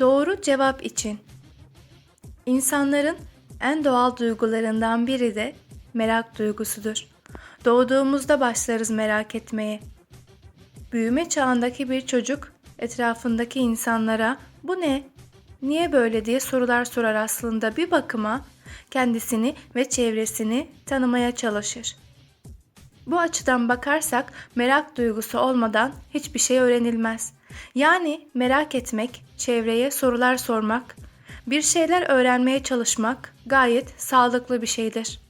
Doğru cevap için. İnsanların en doğal duygularından biri de merak duygusudur. Doğduğumuzda başlarız merak etmeye. Büyüme çağındaki bir çocuk etrafındaki insanlara bu ne, niye böyle diye sorular sorar aslında bir bakıma kendisini ve çevresini tanımaya çalışır. Bu açıdan bakarsak merak duygusu olmadan hiçbir şey öğrenilmez. Yani merak etmek, çevreye sorular sormak, bir şeyler öğrenmeye çalışmak gayet sağlıklı bir şeydir.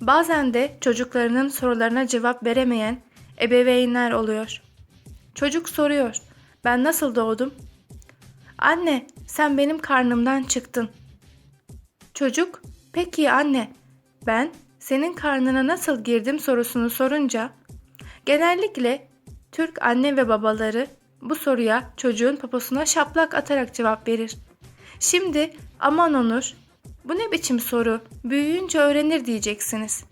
Bazen de çocuklarının sorularına cevap veremeyen ebeveynler oluyor. Çocuk soruyor. Ben nasıl doğdum? Anne, sen benim karnımdan çıktın. Çocuk, peki anne, ben senin karnına nasıl girdim sorusunu sorunca genellikle Türk anne ve babaları bu soruya çocuğun poposuna şaplak atarak cevap verir. Şimdi aman Onur, bu ne biçim soru, büyüyünce öğrenir diyeceksiniz.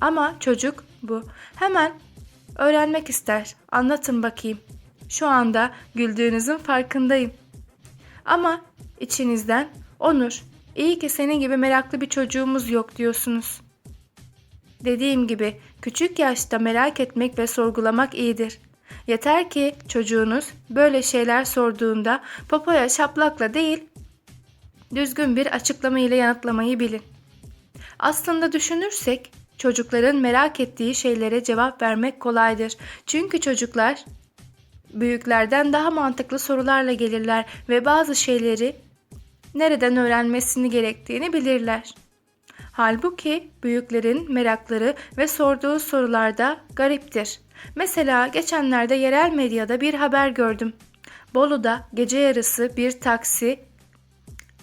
Ama çocuk bu. Hemen öğrenmek ister. Anlatın bakayım. Şu anda güldüğünüzün farkındayım. Ama içinizden Onur, iyi ki senin gibi meraklı bir çocuğumuz yok diyorsunuz. Dediğim gibi küçük yaşta merak etmek ve sorgulamak iyidir. Yeter ki çocuğunuz böyle şeyler sorduğunda popoya şaplakla değil, düzgün bir açıklama ile yanıtlamayı bilin. Aslında düşünürsek çocukların merak ettiği şeylere cevap vermek kolaydır. Çünkü çocuklar büyüklerden daha mantıklı sorularla gelirler ve bazı şeyleri nereden öğrenmesini gerektiğini bilirler. Halbuki büyüklerin merakları ve sorduğu sorularda gariptir. Mesela geçenlerde yerel medyada bir haber gördüm. Bolu'da gece yarısı bir taksi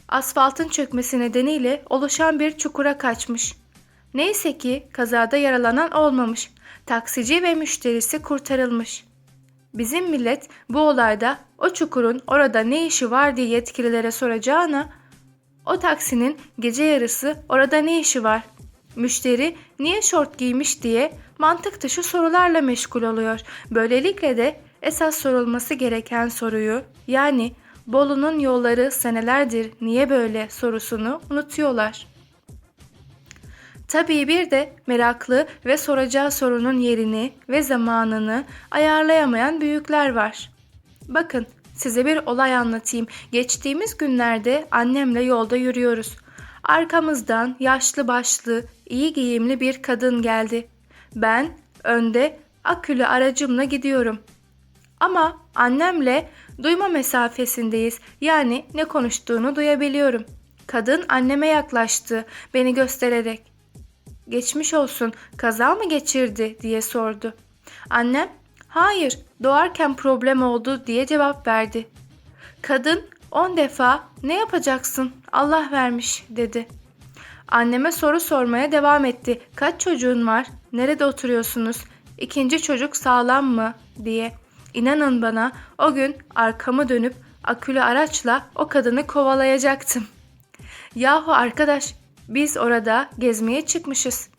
asfaltın çökmesi nedeniyle oluşan bir çukura kaçmış. Neyse ki kazada yaralanan olmamış. Taksici ve müşterisi kurtarılmış. Bizim millet bu olayda o çukurun orada ne işi var diye yetkililere soracağına o taksinin gece yarısı orada ne işi var? Müşteri niye şort giymiş diye mantık dışı sorularla meşgul oluyor. Böylelikle de esas sorulması gereken soruyu yani Bolu'nun yolları senelerdir niye böyle sorusunu unutuyorlar. Tabii bir de meraklı ve soracağı sorunun yerini ve zamanını ayarlayamayan büyükler var. Bakın size bir olay anlatayım. Geçtiğimiz günlerde annemle yolda yürüyoruz. Arkamızdan yaşlı başlı, iyi giyimli bir kadın geldi. Ben önde akülü aracımla gidiyorum. Ama annemle duyma mesafesindeyiz. Yani ne konuştuğunu duyabiliyorum. Kadın anneme yaklaştı beni göstererek. Geçmiş olsun kaza mı geçirdi diye sordu. Annem hayır doğarken problem oldu diye cevap verdi. Kadın on defa ne yapacaksın Allah vermiş dedi. Anneme soru sormaya devam etti. Kaç çocuğun var? Nerede oturuyorsunuz? İkinci çocuk sağlam mı? diye. İnanın bana o gün arkamı dönüp akülü araçla o kadını kovalayacaktım. Yahu arkadaş biz orada gezmeye çıkmışız.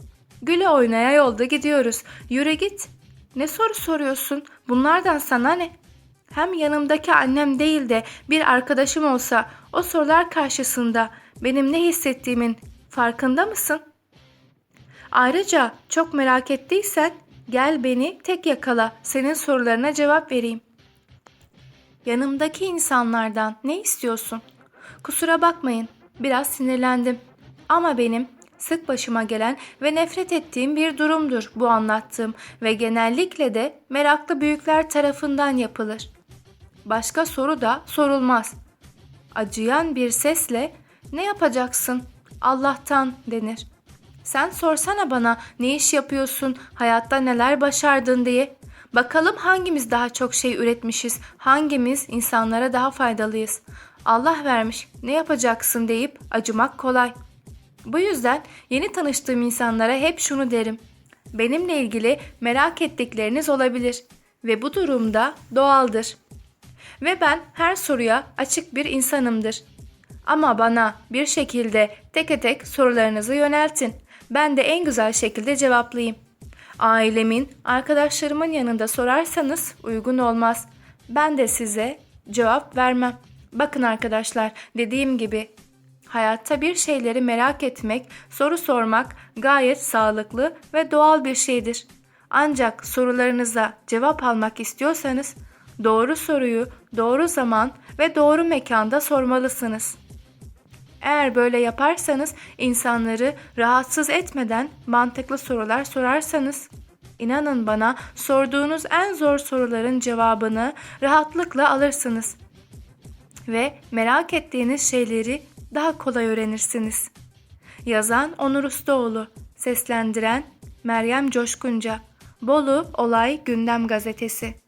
Güle oynaya yolda gidiyoruz. Yürü git. Ne soru soruyorsun? Bunlardan sana ne? Hem yanımdaki annem değil de bir arkadaşım olsa o sorular karşısında benim ne hissettiğimin farkında mısın? Ayrıca çok merak ettiysen gel beni tek yakala senin sorularına cevap vereyim. Yanımdaki insanlardan ne istiyorsun? Kusura bakmayın biraz sinirlendim. Ama benim sık başıma gelen ve nefret ettiğim bir durumdur bu anlattığım ve genellikle de meraklı büyükler tarafından yapılır. Başka soru da sorulmaz. Acıyan bir sesle ne yapacaksın? Allah'tan denir. Sen sorsana bana ne iş yapıyorsun, hayatta neler başardın diye. Bakalım hangimiz daha çok şey üretmişiz, hangimiz insanlara daha faydalıyız. Allah vermiş, ne yapacaksın deyip acımak kolay.'' Bu yüzden yeni tanıştığım insanlara hep şunu derim. Benimle ilgili merak ettikleriniz olabilir ve bu durumda doğaldır. Ve ben her soruya açık bir insanımdır. Ama bana bir şekilde tek tek sorularınızı yöneltin. Ben de en güzel şekilde cevaplayayım. Ailemin, arkadaşlarımın yanında sorarsanız uygun olmaz. Ben de size cevap vermem. Bakın arkadaşlar, dediğim gibi hayatta bir şeyleri merak etmek, soru sormak gayet sağlıklı ve doğal bir şeydir. Ancak sorularınıza cevap almak istiyorsanız doğru soruyu doğru zaman ve doğru mekanda sormalısınız. Eğer böyle yaparsanız insanları rahatsız etmeden mantıklı sorular sorarsanız inanın bana sorduğunuz en zor soruların cevabını rahatlıkla alırsınız ve merak ettiğiniz şeyleri daha kolay öğrenirsiniz. Yazan Onur Ustaoğlu, seslendiren Meryem Coşkunca, Bolu Olay Gündem Gazetesi.